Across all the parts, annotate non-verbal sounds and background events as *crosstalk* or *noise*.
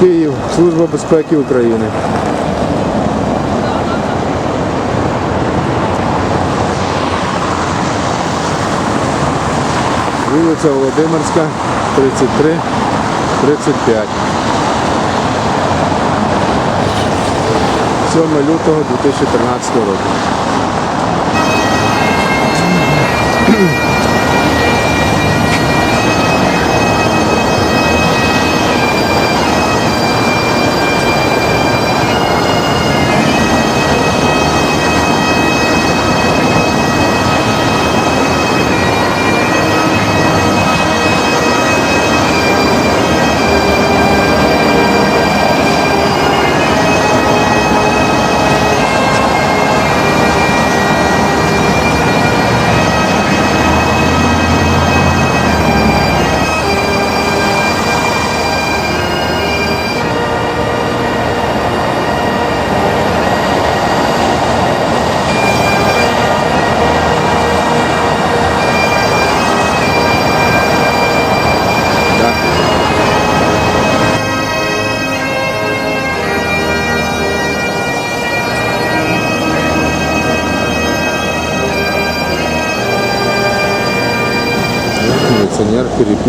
Київ, Служба безпеки України. Вулиця Володимирська, 33, 35. 7 лютого 2013 року.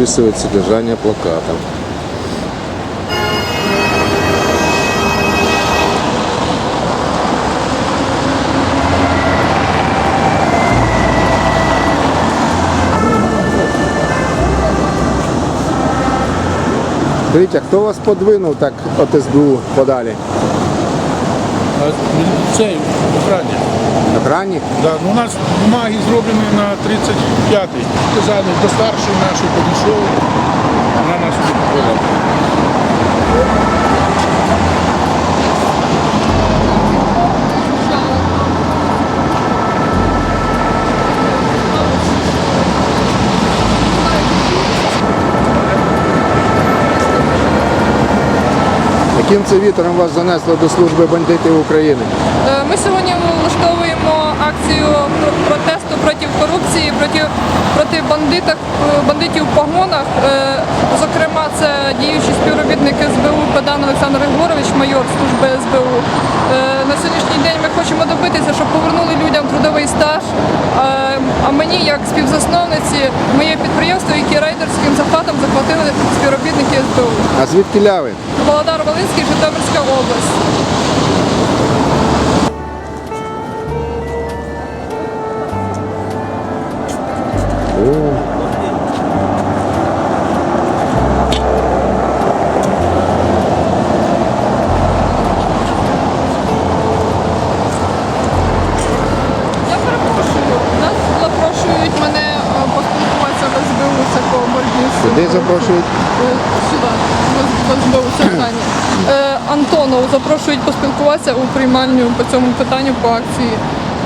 Переписывает содержание плаката. А хто вас подвинув так от СБУ подалі? А Цей Охранник? Да, ну, у нас бумаги зроблені на 35-й. Казали, до старшої нашої підійшов, вона нас підповіла. Яким це вітром вас занесло до служби бандитів України? Ми сьогодні влаштовуємо акцію протесту проти корупції, проти, проти бандитах, е, бандитів в погонах. Е, Зокрема, це діючий співробітник СБУ Педан Олександр Григорович, майор служби СБУ. Е, На сьогоднішній день ми хочемо добитися, щоб повернули людям трудовий стаж. А мені, як співзасновниці, моє підприємство, яке рейдерським захватом захватили співробітники СБУ. А звідки ляви? Володар Волинський, Житомирська область. Я перепрошую. Нас запрошують мене е, поспілкуватися в СБУ, це по боротьбі з Куди запрошують? Е, Сюди, в СБУ, це. Е, Антонов запрошують поспілкуватися у приймальню по цьому питанню по акції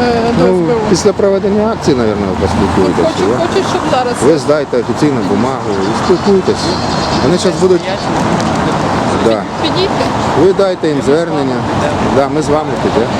е, Ну, після проведення акції, мабуть, поспілкуєтеся. Хочу, да? хочу, щоб зараз. Ви здайте офіційну бумагу і спілкуйтесь. Вони зараз будуть. Да. Підійти. Ви дайте їм звернення. Да, ми з вами підемо.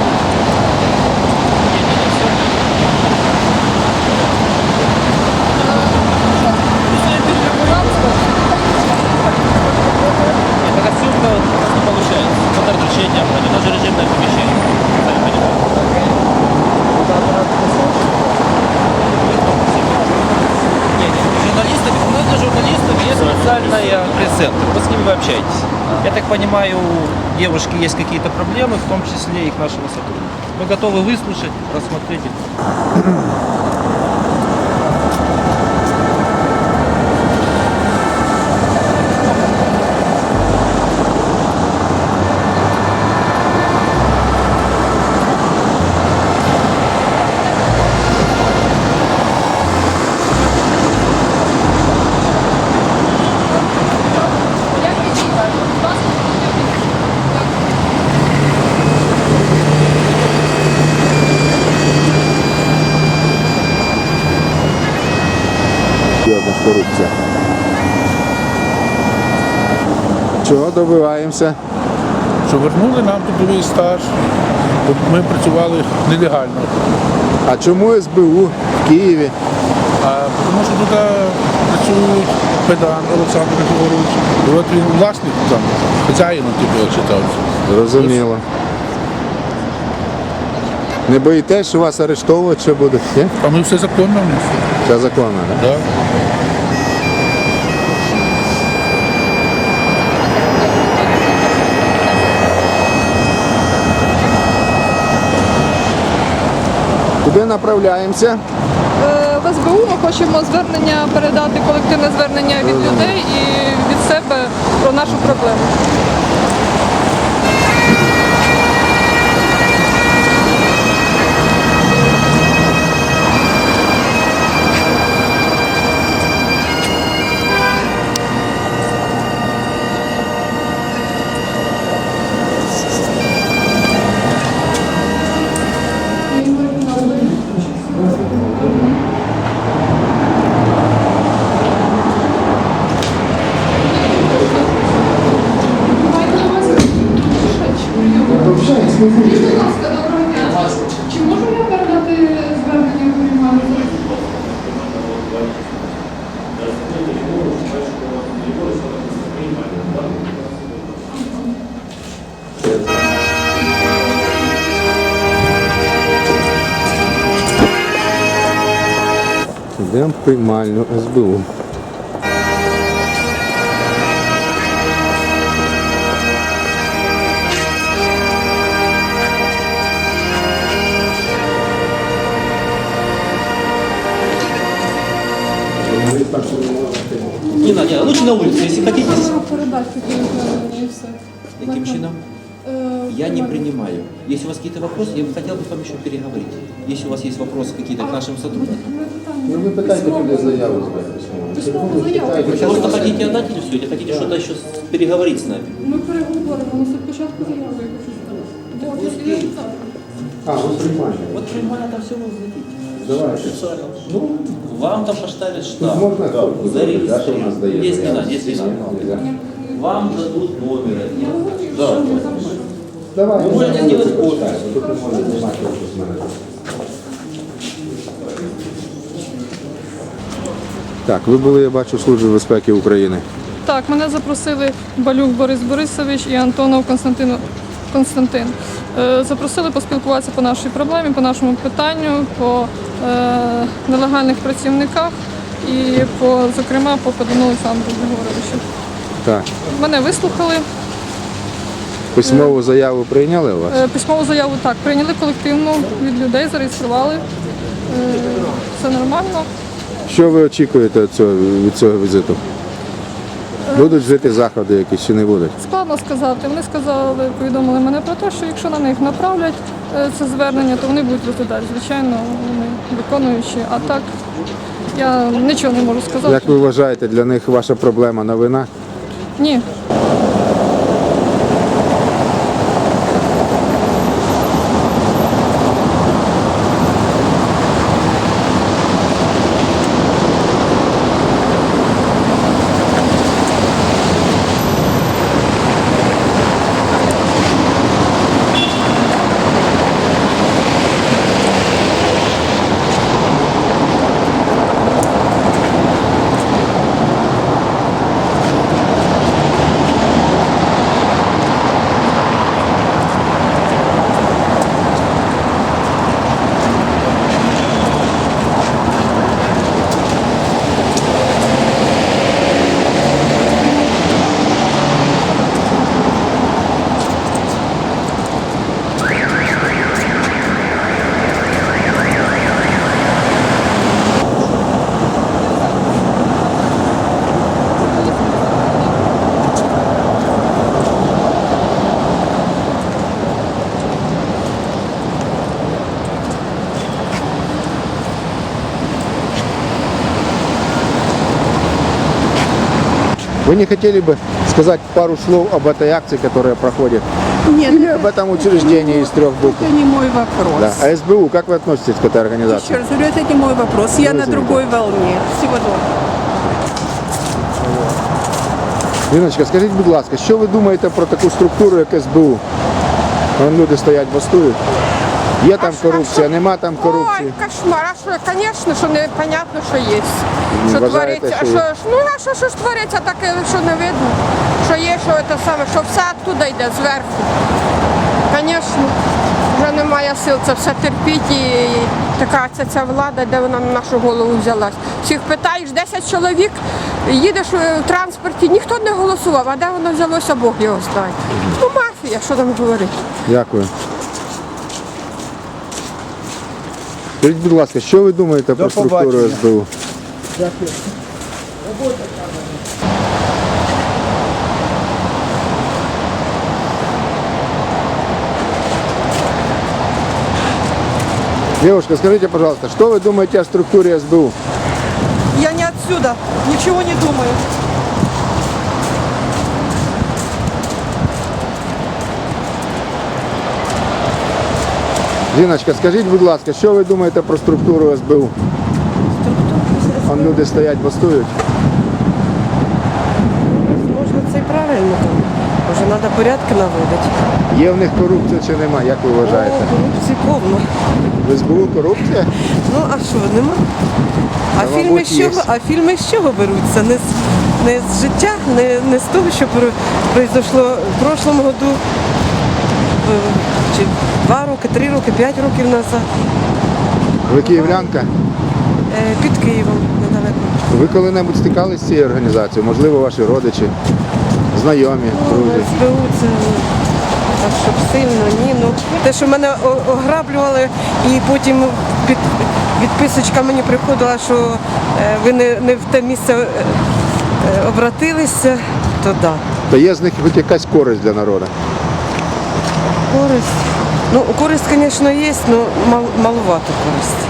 девушки есть какие-то проблемы, в том числе их нашего сотрудника. Мы готовы выслушать, рассмотреть Корупція. Чого добиваємося? Що вернули нам трудовий стаж, бо ми працювали нелегально. А чому СБУ в Києві? А тому що тут е, працюють, педан Олександр Григорович. І от він власник там, хазяїном типу як читався. Зрозуміло. Не боїтесь, що вас арештовують, що буде? Ні? А ми все законно в нас. Це законно, так? Да. Куди направляємося? Е, В СБУ ми хочемо звернення передати колективне звернення від людей і від себе про нашу проблему. В приймальну СБУ. Не надо, лучше на улице, если хотите. Каким чином? Е, Я не приймальне. принимаю. Если у вас какие-то вопросы, я бы хотел бы с вами еще переговорить. Если у вас есть вопросы какие-то к нашим сотрудникам. Ну ви питайте туди заяву Письмову заяву. Вы просто хотите отдать или все? Или хотите что-то еще с- переговорить с нами? Ми переговоримо, але спочатку заяву я хочу сказати. От, Пусть я едет. написала. А, ви приймальні. Вот принимая там все вы сдадите. Давайте. Ну, вам там поставят Тут штаб. можна копію, да, що у нас дає? Здесь не заяву? надо, здесь не надо. Нельзя. Вам дадут номер. Да. Давайте. Ви можете зробити почитайте, Тут не можна знімати офіс мене. Так, ви були, я бачу, в Службі безпеки України. Так, мене запросили Балюк Борис Борисович і Антонов Константин Константин. Е, Запросили поспілкуватися по нашій проблемі, по нашому питанню, по е, нелегальних працівниках і по, зокрема, по Педану Олександру Григоровичу. Так. Мене вислухали. Письмову заяву прийняли у вас? Е, Письмову заяву так прийняли колективну від людей, зареєстрували. Е, Все нормально. Що ви очікуєте від цього, від цього візиту? Будуть жити заходи якісь чи не будуть? Складно сказати. Вони сказали, повідомили мене про те, що якщо на них направлять е, це звернення, то вони будуть розглядати. Звичайно, вони виконуючі. А так я нічого не можу сказати. Як ви вважаєте, для них ваша проблема новина? Ні. Вы не хотели бы сказать пару слов об этой акции, которая проходит? Нет, Или об этом учреждении из трех букв? это не мой вопрос. Да. А СБУ, как вы относитесь к этой организации? Еще раз говорю, это не мой вопрос. Я на Извините. другой волне. Всего доброго. Ліночка, скажіть, будь ласка, що ви думаєте про таку структуру, як СБУ? Вон люди стоять, бастують. Є там корупція, нема там корупції. Ой, кошмар. А що, звісно, що непонятно, що є. Що Вважаєте, твориться. що А що, є? ж- ну, а що, що ж твориться таке, що не видно? Що є, що це саме, що все оттуда йде зверху. Звісно, вже немає сил це все терпіти. І така ця, ця влада, де вона на нашу голову взялась. Всіх питаєш, 10 чоловік, їдеш е, в транспорті, ніхто не голосував, а де воно взялося, Бог його знає. Ну, мафія, що там говорити. Дякую. Скажіть, будь ласка, що ви думаєте про структуру побачення. СБУ? Девушка, скажите, пожалуйста, что вы думаете о структуре СБУ? Я не отсюда, ничего не думаю. Жіночка, скажіть, будь ласка, що ви думаєте про структуру СБУ? Вон люди стоять, бастують. Можна це і правильно там. Може, треба порядки наводити. Є в них корупція чи нема, як ви вважаєте? О, корупції повно. В СБУ корупція? Ну а що, нема? А Та, фільми мабуть, з чого? А фільми з чого беруться? Не з, не з життя, не, не з того, що про- произошло в прошлому году, е, чи роки, три роки, п'ять років назад. Ви київлянка? Е, Під Києвом недалеко. Ви коли-небудь стикалися з цією організацією? Можливо, ваші родичі, знайомі, Ну, друзі? СБУ це так, щоб сильно, ні. Ну, те, що мене о- ограблювали, і потім під, відписочка мені приходила, що е, ви не, не в те місце е, е, обратилися, то так. Да. То є з них хоч якась користь для народу. Користь. Ну, користь, звісно, є, але мал, малувато користь.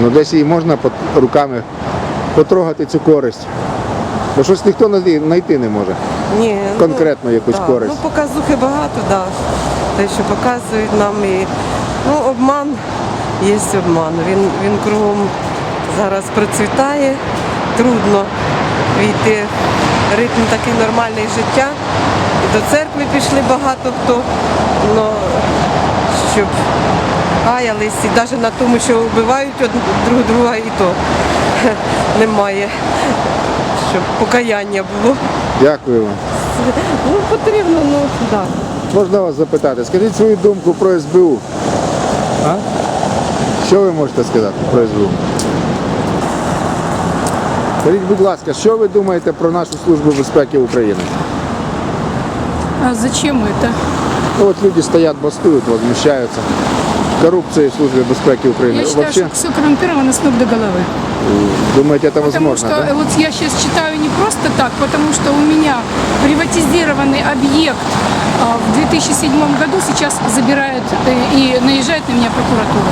Ну десь її можна пот- руками потрогати цю користь. Бо щось ніхто знайти- не може. Ні, Конкретно якусь да. користь. Ну, показухи багато, так. Да. Те, що показують нам і ну, обман є обман. Він, він кругом зараз процвітає, трудно війти в ритм такий нормальний життя. І до церкви пішли багато хто, но щоб каялись, і навіть на тому, що вбивають друг друга, і то *laughs* немає, щоб покаяння було. Дякую вам. Ну, потрібно, ну так. Можна вас запитати? Скажіть свою думку про СБУ. А? Що ви можете сказати про СБУ? Скажіть, будь ласка, що ви думаєте про нашу службу безпеки України? А зачем это? Ну, от люди стоять, бастують, возмущаються. Коррупция в службе безпеки Украины. Я считаю, Вообще, что все коррумпировано с ног до головы. думаете, это Потому возможно, что да? э, вот я сейчас читаю не просто так, потому что у меня приватизированный объект а, в 2007 году сейчас забирают э, и наезжает на меня прокуратура.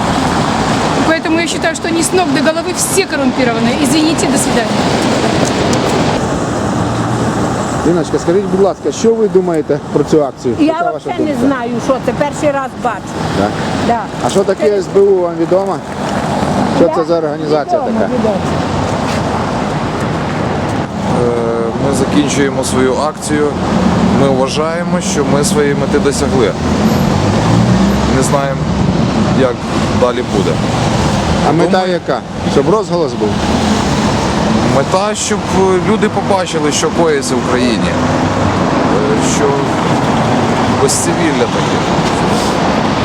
Поэтому я считаю, что они с ног до головы все коррумпированы. Извините, до свидания. Ліночка, скажіть, будь ласка, що ви думаєте про цю акцію? Я Яка ваша взагалі не думка? знаю, що це перший раз бачу. Так? Да. А що таке СБУ, вам відомо? Що це за організація Відомо, така? відомо. Е, Ми закінчуємо свою акцію. Ми вважаємо, що ми своєї мети досягли. Не знаємо, як далі буде. А мета яка? Щоб розголос був? Мета, щоб люди побачили, що коїться в країні, Е, що безцивілля таке.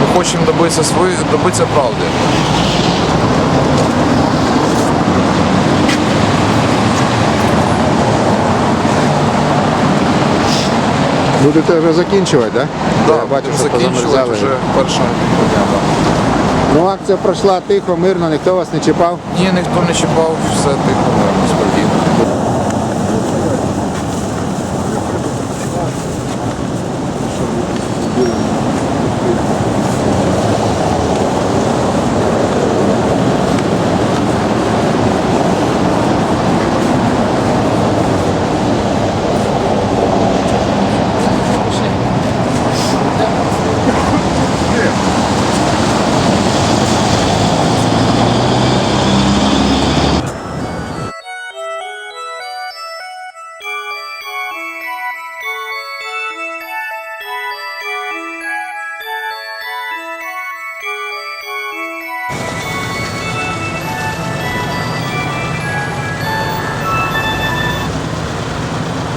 Ми хочемо добитися, свої, добитися правди. Будете вже закінчувати, так? Да, Я бачу, що позамерзали. вже перша дня. да. Ну акція пройшла тихо, мирно, ніхто вас не чіпав. Ні, ніхто не чіпав, все тихо,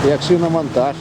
як шиномонтаж.